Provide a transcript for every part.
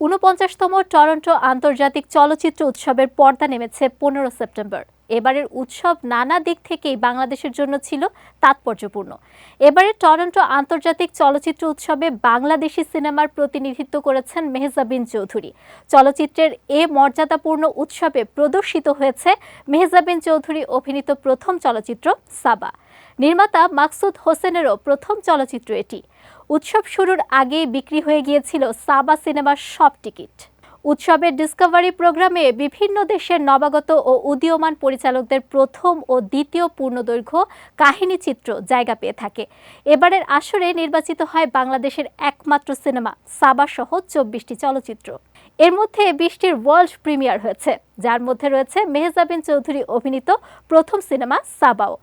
ঊনপঞ্চাশতম Toronto আন্তর্জাতিক চলচ্চিত্র উৎসবের পর্দা নেমেছে পনেরো সেপ্টেম্বর। এবারের উৎসব নানা দিক থেকেই বাংলাদেশের জন্য ছিল তাৎপর্যপূর্ণ। এবারে টরন্টো আন্তর্জাতিক চলচ্চিত্র উৎসবে বাংলাদেশি সিনেমার প্রতিনিধিত্ব করেছেন মেহজাবিন চৌধুরী। চলচ্চিত্রের এ মর্যাদাপূর্ণ উৎসবে প্রদর্শিত হয়েছে মেহজাবিন চৌধুরী অভিনীত প্রথম চলচ্চিত্র সাবা। নির্মাতা মাকসুদ হোসেনেরও প্রথম চলচ্চিত্র এটি। উৎসব শুরুর আগেই বিক্রি হয়ে গিয়েছিল সাবা সিনেমার সব টিকিট। উৎসবের ডিসকভারি প্রোগ্রামে বিভিন্ন দেশের নবাগত ও উদীয়মান পরিচালকদের প্রথম ও দ্বিতীয় পূর্ণদৈর্ঘ্য কাহিনী চিত্র জায়গা পেয়ে থাকে। এবারের আসরে নির্বাচিত হয় বাংলাদেশের একমাত্র সিনেমা সাবা সহ চব্বিশটি চলচ্চিত্র। এর মধ্যে বিশটির ওয়ার্ল্ড প্রিমিয়ার হয়েছে, যার মধ্যে রয়েছে মেহজাবিন চৌধুরী অভিনীত প্রথম সিনেমা সাবাও।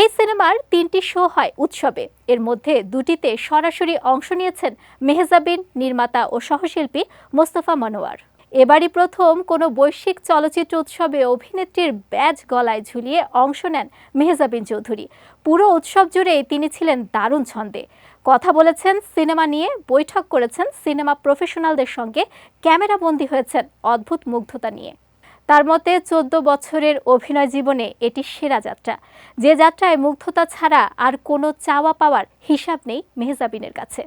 এই সিনেমার তিনটি শো হয় উৎসবে। এর মধ্যে দুটিতে সরাসরি অংশ নিয়েছেন মেহজাবিন, নির্মাতা ও সহশিল্পী মোস্তফা মনোয়ার। এবারই প্রথম কোনো বৈশ্বিক চলচ্চিত্র উৎসবে অভিনেত্রীর ব্যাজ গলায় ঝুলিয়ে অংশ নেন মেহজাবিন চৌধুরী। পুরো উৎসব জুড়েই তিনি ছিলেন দারুণ ছন্দে। কথা বলেছেন, সিনেমা নিয়ে বৈঠক করেছেন সিনেমা প্রফেশনালদের সঙ্গে ক্যামেরাবন্দী হয়েছেন অদ্ভুত মুগ্ধতা নিয়ে। তার মতে চোদ্দ বছরের অভিনয় জীবনে এটি সেরা যাত্রা। যে যাত্রায় মুগ্ধতা ছাড়া আর কোনো চাওয়া পাওয়ার হিসাব নেই মেহজাবিনের কাছে।